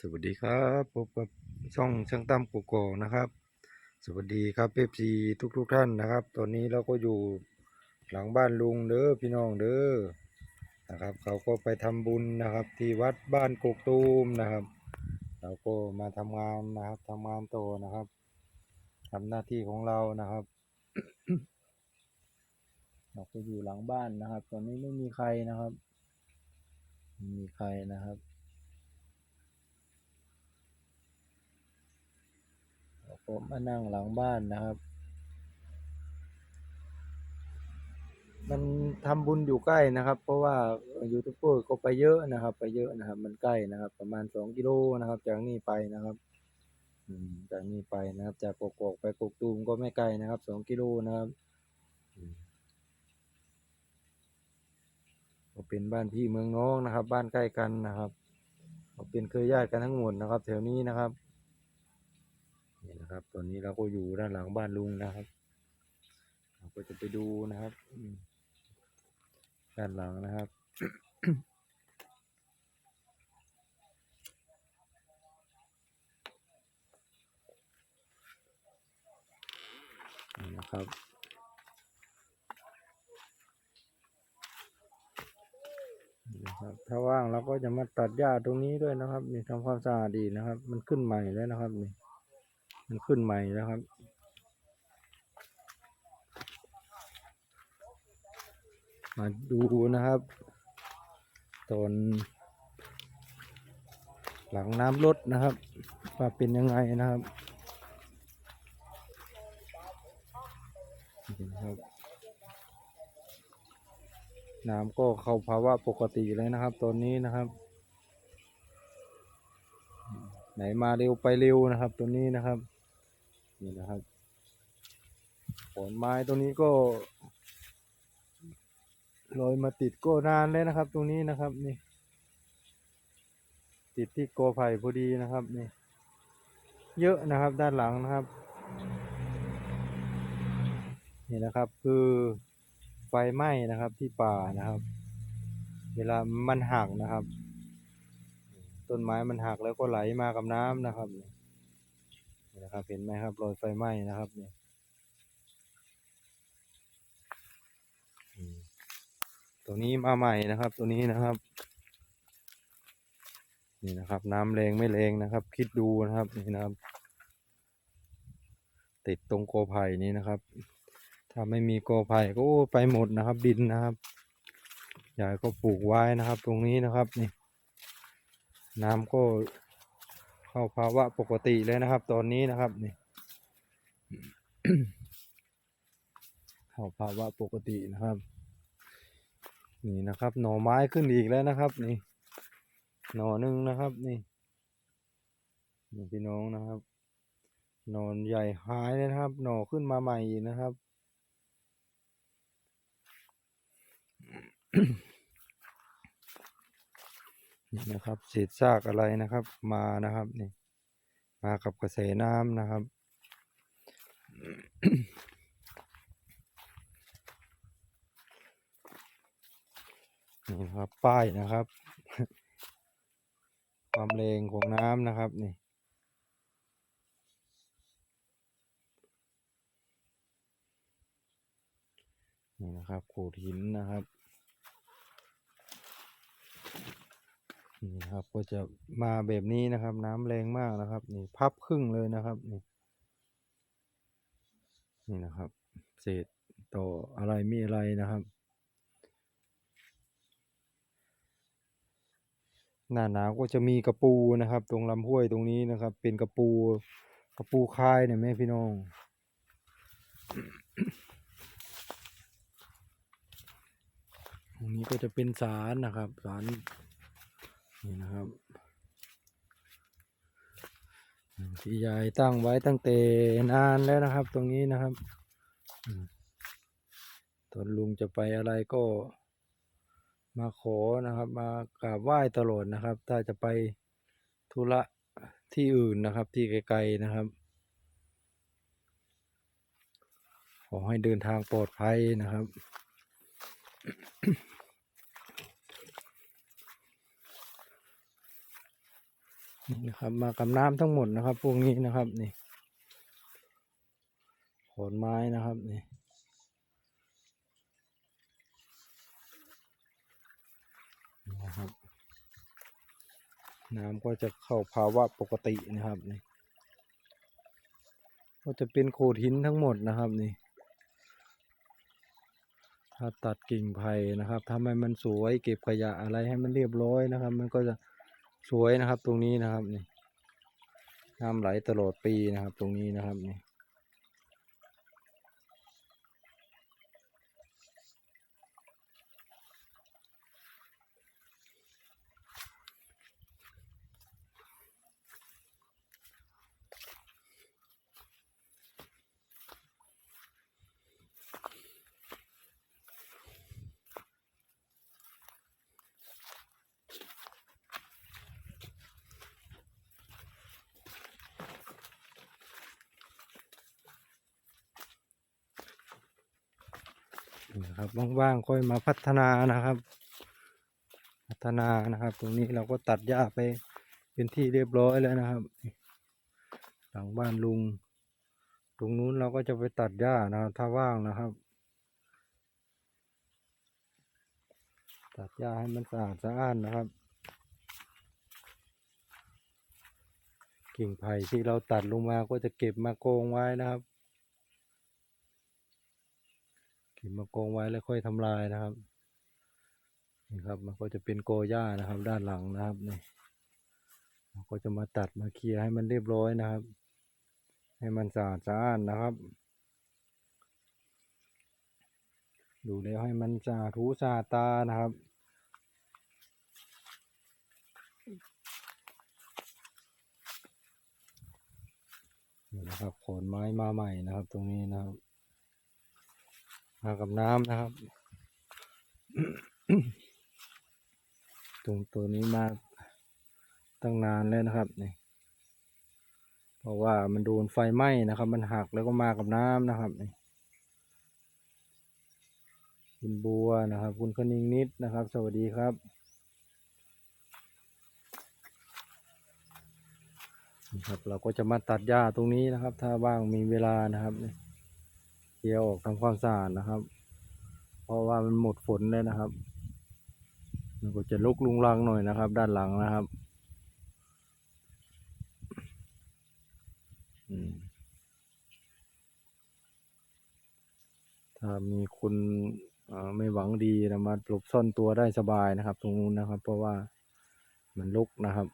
สวัสดีครับพบกับช่องช่างตั้มกุกอกนะครับ สวัสดีครับเอฟซีทุกทุกท่านนะครับ ตอนนี้เราก็อยู่หลังบ้านลุงเด้อพี่น้องเด้อนะครับ เขาก็ไปทำบุญนะครับ ที่วัดบ้านกกตูมนะครับ เราก็มาทำงานนะครับทำงานโตนะครับทำหน้าที่ของเรานะครับเราก็อยู่หลังบ้านนะครับ ตอนนี้ไม่มีใครนะครับ ไม่มีใครนะครับ ผมมานั่งหลังบ้านนะครับ มันทำบุญอยู่ใกล้นะครับ เพราะว่ายูทูบเบอร์ก็ไปเยอะนะครับ ไปเยอะนะครับ มันใกล้นะครับ ประมาณสองกิโลนะครับ จากนี่ไปนะครับจากนี่ไปนะครับ จากกกอกไปกกตูมก็ไม่ไกลนะครับสองกิโลนะครับก็เป็นบ้านพี่เมืองน้องนะครับ บ้านใกล้กันนะครับเป็นเครือญาติกันทั้งหมดนะครับ แถวนี้นะครับ นะครับ ตอนนี้เราก็อยู่ด้านหลังบ้านลุงนะครับ เราก็จะไปดูนะครับด้านหลังนะครับนะครับนะครับถ้าว่างเราก็จะมาตัดหญ้าตรงนี้ด้วยนะครับ นี่ทำความสะอาดดีนะครับ มันขึ้นใหม่แล้วนะครับนี่ มันขึ้นใหม่แล้วครับ มาดูนะครับ ตอนหลังน้ำลดนะครับว่าเป็นยังไงนะครับนะครับ น้ำก็เข้าภาวะปกติเลยนะครับ ตอนนี้นะครับ ไหนมาเร็วไปเร็วนะครับ ตัวนี้นะครับ นี่นะครับผลไม้ตัวนี้ก็ลอยมาติดก็นานแล้วนะครับ ตรงนี้นะครับนี่ ติดที่โกไผ่พอดีนะครับนี่ เยอะนะครับด้านหลังนะครับ นี่นะครับคือไฟไหม้นะครับที่ป่านะครับ เวลามันหักนะครับ ต้นไม้มันหักแล้วก็ไหลมากับน้ำนะครับ นะครับเห็นไหมครับรอยไฟไหม้นะครับเนี่ยตัวนี้มาใหม่นะครับ ตัวนี้นะครับ นี่นะครับ น้ำแรงไม่แรงนะครับ คิดดูนะครับนี่นะครับ ติดตรงโกอไผ่นี้นะครับ ถ้าไม่มีโกอไผ่ก็ไปหมดนะครับ ดินนะครับยายก็ปลูกไว้นะครับ ตรงนี้นะครับนี่น้ำก็ เข้าภาวะปกติเลยนะครับ ตอนนี้นะครับนี่เข้าภาวะปกตินะครับ นี่นะครับ หน่อไม้ขึ้นอีกแล้วนะครับ นี่ หน่อหนึ่งนะครับนี่นี่พี่น้องนะครับ หนอนใหญ่หายเลยนะครับ หน่อขึ้นมาใหม่อีกนะครับ นี่นะครับเศษซากอะไรนะครับ มานะครับนี่มากับกระแสน้ำนะครับ นี่นครับป้ายนะครับ ความแรงของน้ำนะครับนี่นี่นะครับโขดหินนะครับ นี่นะครับก็จะมาแบบนี้นะครับ น้ำแรงมากนะครับ นี่พับครึ่งเลยนะครับ นี่นี่นะครับ เศษต่ออะไรมีอะไรนะครับ หน้าหนาวก็จะมีกระปูนะครับ ตรงลำห้วยตรงนี้นะครับ เป็นกระปูกระปูคายเนี่ยแม่พี่น้องตรงนี้ก็จะเป็นศาลนะครับศาล นี่นะครับที่ยายตั้งไว้ตั้งแต่นานแล้วนะครับ ตรงนี้นะครับตอนลุงจะไปอะไรก็มาขอนะครับ มากราบไหว้ตลอดนะครับ ถ้าจะไปธุระที่อื่นนะครับ ที่ไกลๆนะครับ ขอให้เดินทางปลอดภัยนะครับ นี่นะครับ มากับน้ำทั้งหมดนะครับ พวกนี้นะครับนี่ขอนไม้นะครับนี่นี่นะครับ น้ำก็จะเข้าภาวะปกตินะครับนี่ก็จะเป็นโขดหินทั้งหมดนะครับนี่ ถ้าตัดกิ่งไผ่นะครับทำให้มันสวยเก็บขยะอะไรให้มันเรียบร้อยนะครับ มันก็จะ สวยนะครับตรงนี้นะครับนี่น้ำไหลตลอดปีนะครับ ตรงนี้นะครับนี่ นะครับว่างๆค่อยมาพัฒนานะครับ พัฒนานะครับ ตรงนี้เราก็ตัดหญ้าไปเป็นที่เรียบร้อยแล้วนะครับ หลังบ้านลุง ตรงนู้นเราก็จะไปตัดหญ้านะครับถ้าว่างนะครับ ตัดหญ้าให้มันสะอาดสะอ้านนะครับ กิ่งไผ่ที่เราตัดลงมาก็จะเก็บมาโกงไว้นะครับ เก็บมาโกงไว้แล้วค่อยทำลายนะครับนี่ครับ มันก็จะเป็นโกหญ้านะครับ ด้านหลังนะครับนี่เราก็จะมาตัดมาเคลียร์ให้มันเรียบร้อยนะครับ ให้มันสะอาดสะอ้านนะครับดูแล้วให้มันสะอาดหูสะอาดตานะครับนี่นะครับขอนไม้มาใหม่นะครับ ตรงนี้นะครับ มากับน้ำนะครับตรงตัวนี้มาตั้งนานแล้วนะครับนี่เพราะว่ามันโดนไฟไหม้นะครับ มันหักแล้วก็มากับน้ำนะครับนี่คุณบัวนะครับ คุณคณิงนิดนะครับ สวัสดีครับ ครับ เราก็จะมาตัดหญ้าตรงนี้นะครับ ถ้าว่างมีเวลานะครับนี่ ลียออกทำความสะอาดนะครับ เพราะว่ามันหมดฝนแล้วนะครับ มันก็จะลุกลุงลังหน่อยนะครับ ด้านหลังนะครับถ้ามีคนไม่หวังดีนะมาหลบซ่อนตัวได้สบายนะครับ ตรงนู้นนะครับ เพราะว่ามันลุกนะครับ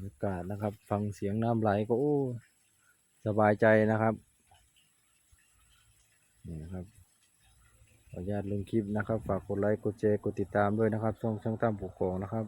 รรยากาศนะครับ ฟังเสียงน้ำไหลก็โอ้สบายใจนะครับนี่นะครับขออนุญาตลงคลิปนะครับ ฝากกดไลค์กดแชร์กดติดตามด้วยนะครับ ช่องช่างตั้มปกครองนะครับ